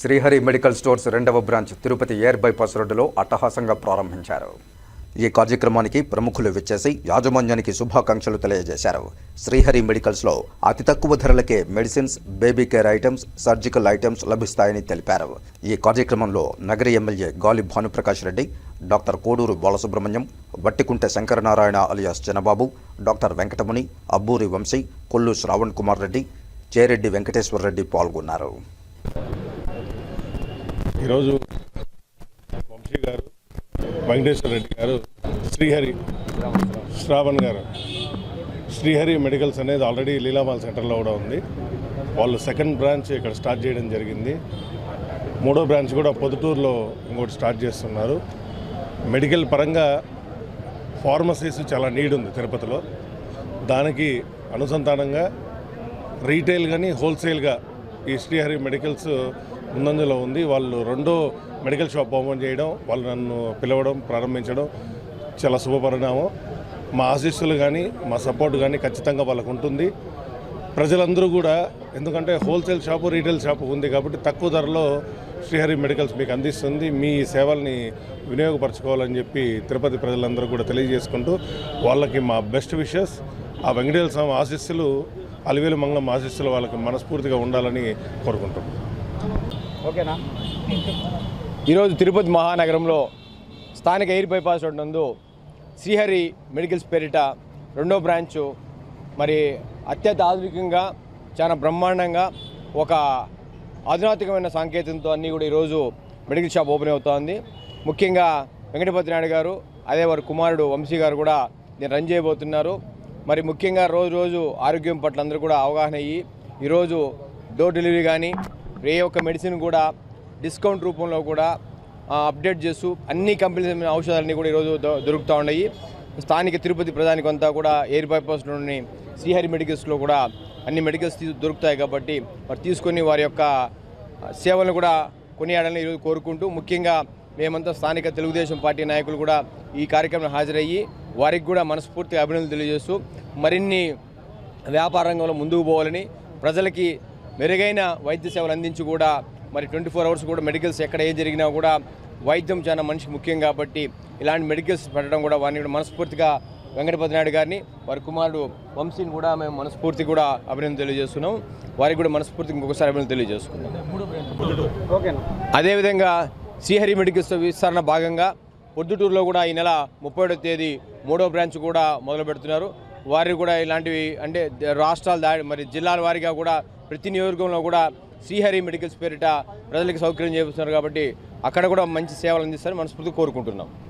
Srihari medical stores రెండవ branch Tirupati air bypass రోడ్డులో అట్టహాసంగా ప్రారంభించారు. ఈ కార్యక్రమానికి ప్రముఖులు విచ్చేసి యాజమాన్యానికి శుభాకాంక్షలు తెలియజేశారు. శ్రీహరి మెడికల్స్లో అతి తక్కువ ధరలకే medicines baby care items surgical items లభిస్తాయని తెలిపారు. ఈ కార్యక్రమంలో Nagari MLA Gali Bhanuprakash Reddy doctor Koduru Balasubramanyam Vattikunta Shankaranarayana alias Chinnababu doctor Venkatamuni Abburi Vamsi Kollu Shravan Kumar Reddy Chereddy Venkateswara Reddy పాల్గొన్నారు. ఈరోజు వంశీ గారు వెంకటేశ్వర రెడ్డి గారు శ్రీహరి శ్రావణ్ గారు. శ్రీహరి మెడికల్స్ అనేది ఆల్రెడీ లీలామాల్ సెంటర్లో కూడా ఉంది. వాళ్ళు సెకండ్ బ్రాంచ్ ఇక్కడ స్టార్ట్ చేయడం జరిగింది. మూడో బ్రాంచ్ కూడా పొద్దుటూరులో ఇంకోటి స్టార్ట్ చేస్తున్నారు. మెడికల్ పరంగా ఫార్మసీస్ చాలా నీడ్ ఉంది తిరుపతిలో. దానికి అనుసంధానంగా రీటైల్ కానీ హోల్సేల్గా ఈ శ్రీహరి మెడికల్స్ ముందంజలో ఉంది. వాళ్ళు రెండో మెడికల్ షాప్ ఓపెన్ చేయడం వాళ్ళు నన్ను పిలవడం ప్రారంభించడం చాలా శుభపరిణామం మా ఆశీస్సులు కానీ మా సపోర్ట్ కానీ ఖచ్చితంగా వాళ్ళకు ఉంటుంది. ప్రజలందరూ కూడా ఎందుకంటే హోల్సేల్ షాపు రీటైల్ షాపు ఉంది కాబట్టి తక్కువ ధరలో శ్రీహరి మెడికల్స్ మీకు అందిస్తుంది. మీ సేవల్ని వినియోగపరచుకోవాలని చెప్పి తిరుపతి ప్రజలందరూ కూడా తెలియజేసుకుంటూ వాళ్ళకి మా బెస్ట్ విషెస్ ఆ వెంకటేశ్వర స్వామి ఆశీస్సులు అలివేలు మంగళం ఆశీస్సులు వాళ్ళకి మనస్ఫూర్తిగా ఉండాలని కోరుకుంటున్నాం. ఓకేనా? ఈరోజు తిరుపతి మహానగరంలో స్థానిక ఎయిర్ బైపాస్ రోడ్ నందు శ్రీహరి మెడికల్స్ పేరిట రెండో బ్రాంచు మరి అత్యంత ఆధునికంగా చాలా బ్రహ్మాండంగా ఒక ఆధునాతికమైన సాంకేతికంతో అన్నీ కూడా ఈరోజు మెడికల్ షాప్ ఓపెన్ అవుతోంది. ముఖ్యంగా వెంకటపతి నాయుడు గారు అదే వారి కుమారుడు వంశీ గారు కూడా దీన్ని రన్ చేయబోతున్నారు. మరి ముఖ్యంగా రోజు రోజు ఆరోగ్యం పట్ల అందరూ కూడా అవగాహన అయ్యి ఈరోజు డోర్ డెలివరీ కానీ ఏ ఒక్క మెడిసిన్ కూడా డిస్కౌంట్ రూపంలో కూడా అప్డేట్ చేస్తూ అన్ని కంపెనీస్ ఔషధాలన్నీ కూడా ఈరోజు దొరుకుతూ ఉన్నాయి. స్థానిక తిరుపతి ప్రధానికి అంతా కూడా ఎయిర్ బైపాస్లోని శ్రీహరి మెడికల్స్లో కూడా అన్ని మెడికల్స్ దొరుకుతాయి కాబట్టి వారు తీసుకొని వారి యొక్క సేవలను కూడా కొనియాడాలని ఈరోజు కోరుకుంటూ ముఖ్యంగా మేమంతా స్థానిక తెలుగుదేశం పార్టీ నాయకులు కూడా ఈ కార్యక్రమం హాజరయ్యి వారికి కూడా మనస్ఫూర్తిగా అభినందనలు తెలియజేస్తూ మరిన్ని వ్యాపార రంగంలో ముందుకు పోవాలని ప్రజలకి మెరుగైన వైద్య సేవలు అందించి కూడా మరి ట్వంటీ ఫోర్ అవర్స్ కూడా మెడికల్స్ ఎక్కడ ఏం జరిగినా కూడా వైద్యం చాలా మనిషికి ముఖ్యం కాబట్టి ఇలాంటి మెడికల్స్ పెట్టడం కూడా వారిని కూడా మనస్ఫూర్తిగా వెంకటపతి నాయుడు గారిని వారి కుమారుడు వంశీని కూడా మేము మనస్ఫూర్తి కూడా అభినందన తెలియజేస్తున్నాం. వారికి కూడా మనస్ఫూర్తిగా ఇంకొకసారి అభినందన తెలియజేసుకున్నాం అదేవిధంగా శ్రీహరి మెడికల్స్ విస్తరణ భాగంగా పొద్దుటూరులో కూడా ఈ నెల ముప్పై తేదీ మూడో బ్రాంచ్ కూడా మొదలు పెడుతున్నారు వారికి కూడా ఇలాంటివి అంటే రాష్ట్రాల దాడి మరి జిల్లాల వారిగా కూడా ప్రతి నియోజకవర్గంలో కూడా శ్రీహరి మెడికల్స్ పేరిట ప్రజలకు సౌకర్యం చేస్తున్నారు కాబట్టి అక్కడ కూడా మంచి సేవలు అందిస్తారని మనస్ఫూర్తిగా కోరుకుంటున్నాం.